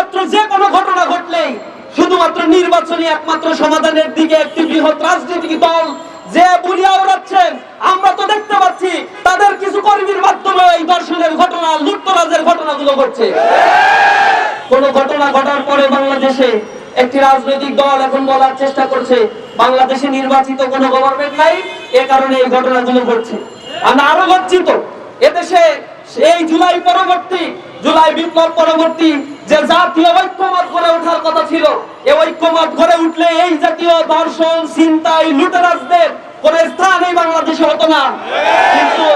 শুধুমাত্র যে কোনো ঘটনা ঘটলেই শুধুমাত্র নির্বাচনী একমাত্র সমাধানের দিকে একটি বৃহৎ রাজনৈতিক দল যে বুলিয়া ওড়াচ্ছেন আমরা তো দেখতে পাচ্ছি তাদের কিছু কর্মীর মাধ্যমে এই দর্শনের ঘটনা, লুটতরাজের ঘটনাগুলো ঘটছে। কোন ঘটনা ঘটার পরে বাংলাদেশে একটি রাজনৈতিক দল এখন বলার চেষ্টা করছে, বাংলাদেশে নির্বাচিত কোনো গভর্নমেন্ট নাই, এ কারণে এই ঘটনাগুলো ঘটছে। আমরা আরও লজ্জিত এদেশে এই জুলাই পরবর্তী, জুলাই বিপ্লব পরবর্তী যে জাতীয় ঐক্যমত গড়ে ওঠার কথা ছিল এই ঐক্যমত গড়ে উঠলে এই জাতীয় দর্শন চিন্তাই লুটেরাজদের কোন স্থান এই বাংলাদেশে হতো না। কিন্তু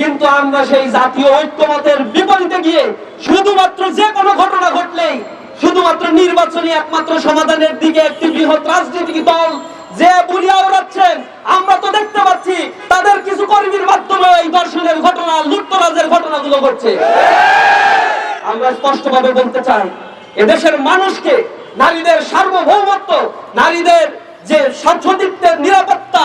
কিন্তু আমরা সেই জাতীয় ঐক্যমতের বিপরীতে গিয়ে শুধুমাত্র যে কোনো ঘটনা ঘটলেই, শুধুমাত্র নির্বাচনী একমাত্র সমাধানের দিকে একটি বৃহৎ রাজনৈতিক দল যে বুলিয়া ওড়াচ্ছেন আমরা তো দেখতে পাচ্ছি তাদের কিছু কর্মীর মাধ্যমে এই দর্শনের ঘটনা লুটতরাজের ঘটনাগুলো ঘটছে। আমরা স্পষ্টভাবে বলতে চাই, এদেশের মানুষকে নারীদের সার্বভৌমত্ব, নারীদের যে স্বার্থদিত্বের নিরাপত্তা,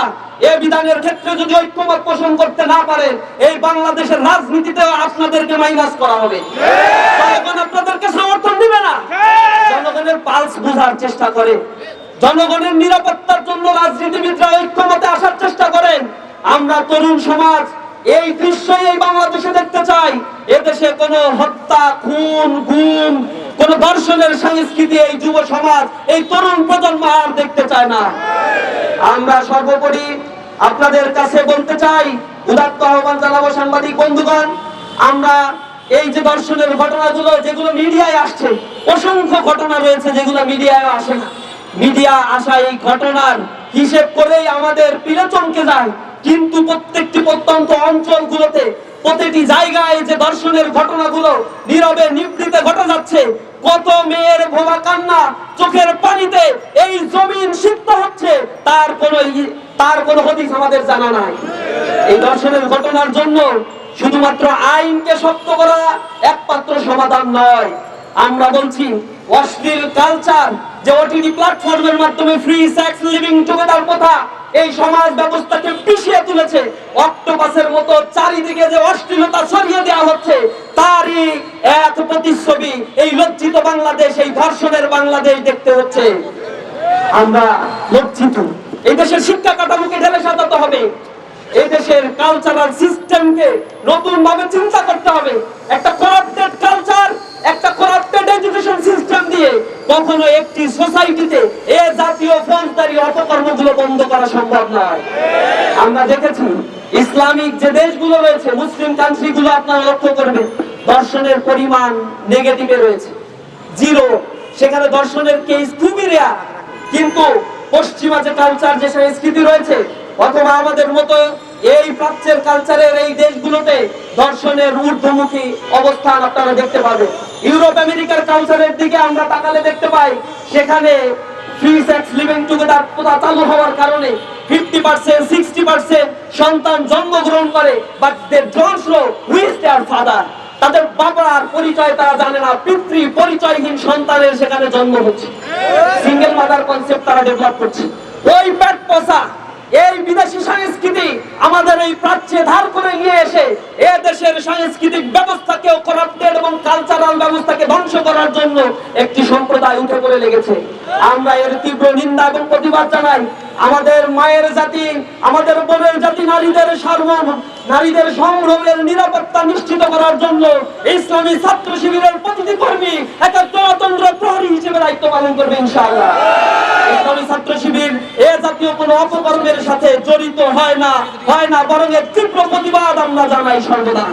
এ বিধানের ক্ষেত্রে যদি ঐক্যমত পোষণ করতে না পারেন এই বাংলাদেশের রাজনীতিতে আপনাদেরকে মাইনাস করা হবে। জনগণ আপনাদেরকে সমর্থন দিবে না। জনগণের পালস বোঝার চেষ্টা করে। জনগণের নিরাপত্তার জন্য রাজনীতিবিদরা ঐক্যমতে আসার চেষ্টা করেন। আমরা তরুণ সমাজ এই দৃশ্যই এই বাংলাদেশে দেখতে চাই। এদেশে কোনো হত্যা, খুন, গুম, কোন দর্শনের সংস্কৃতি এই যুব সমাজ, এই তরুণ প্রজন্ম আর দেখতে চায় না। আমরা সর্বোপরি আপনাদের কাছে বলতে চাই, উদাত্ত আহ্বান জানাব সাংবাদিক বন্ধুগণ, আমরা এই যে দর্শনের ঘটনাগুলো, যেগুলো মিডিয়ায় আসছে, অসংখ্য ঘটনা রয়েছে যেগুলো মিডিয়ায় আসে না। মিডিয়া আসা এই ঘটনার হিসেব করেই আমাদের পিলে চমকে যায়। কিন্তু প্রত্যেকটি প্রত্যন্ত অঞ্চলগুলোতে, প্রতিটি জায়গায় যে দর্শনের ঘটনাগুলো নীরবে নিবৃতে ঘটে যাচ্ছে, কত মেয়ের ভোমা কান্না চোখের পানিতে এই জমিন সিদ্ধ হচ্ছে, তার কোন তার কোন হদিস আমাদের জানা নাই। এই দর্শনের ঘটনার জন্য শুধুমাত্র আইনকে শক্ত করা একমাত্র সমাধান নয়। আমরা বলছি, অশ্লীল কালচার যে ওটিটি প্ল্যাটফর্মের মাধ্যমে ফ্রি সেক্স লিভিং টুগেদার কথা এই সমাজ ব্যবস্থাকে পিছিয়ে তুলেছে। অক্টোপাসের মতো চারিদিকে যে অশ্লীলতা ছড়িয়ে দেওয়া হচ্ছে, তারই এক প্রতিচ্ছবি এই লজ্জিত বাংলাদেশ, এই ধর্ষণের বাংলাদেশ দেখতে হচ্ছে। আমরা লজ্জিত। এই দেশের শিক্ষা কাঠামোকে ঢেলে সাজাতে হবে। এই দেশের কালচারাল সিস্টেমকে নতুন ভাবে চিন্তা করতে হবে। একটা কালচার একটা এডুকেশন কখনো একটি সোসাইটিতে এ জাতীয় ফৌজদারি অপকর্মগুলো বন্ধ করা সম্ভব নয়। আমরা দেখেছি, ইসলামিক যে দেশগুলো রয়েছে, মুসলিম কান্ট্রি গুলো আপনারা লক্ষ্য করবেন, দর্শনের পরিমাণ নেগেটিভে রয়েছে। জিরো সেখানে দর্শনের কেস খুবই রেয়ার কিন্তু পশ্চিমা যে কালচার যে সংস্কৃতি রয়েছে, অথবা আমাদের মতো এই প্রাচ্যের কালচারের এই দেশগুলোতে দর্শনের ঊর্ধ্বমুখী অবস্থান আপনারা দেখতে পাবেন। ইউরোপ আমেরিকার কালচারের দিকে আমরা তাকালে দেখতে পাই, সেখানে ফ্রি সেক্স লিভিং টুগেদার প্রথা চালু হওয়ার কারণে ফিফটি পার্সেন্ট, সিক্সটি পার্সেন্ট সন্তান জন্মগ্রহণ করে but they don't know who's their father তাদের বাবার পরিচয় তারা জানে না পিতৃ পরিচয়হীন সন্তানের সেখানে জন্ম হচ্ছে। সিঙ্গেল মাদার কনসেপ্ট তারা ডেভেলপ করছে। ওই পেট পচা এই বিদেশি সংস্কৃতি আমাদের এই প্রাচ্যে ধার করে নিয়ে এসে এ দেশের সাংস্কৃতিক ব্যবস্থাকেও করাপ্টেড এবং কালচারাল ব্যবস্থাকে ধ্বংস করার জন্য একটি সম্প্রদায় উঠে পড়ে লেগেছে। আমরা এর তীব্র নিন্দা এবং প্রতিবাদ জানাই। আমাদের মায়ের জাতি, আমাদের বোনের জাতি নারীদের সর্ব নারীদের সম্ভ্রমের নিরাপত্তা নিশ্চিত করার জন্য ইসলামী ছাত্র শিবিরের প্রতিটি কর্মী একটা গণতন্ত্র প্রহরী হিসেবে দায়িত্ব পালন করবে ইনশাআল্লাহ। জাতীয় কোনো অপকর্মের সাথে জড়িত হয় না হয় না, বরং এর তীব্র প্রতিবাদ আমরা জানাই সর্বদা।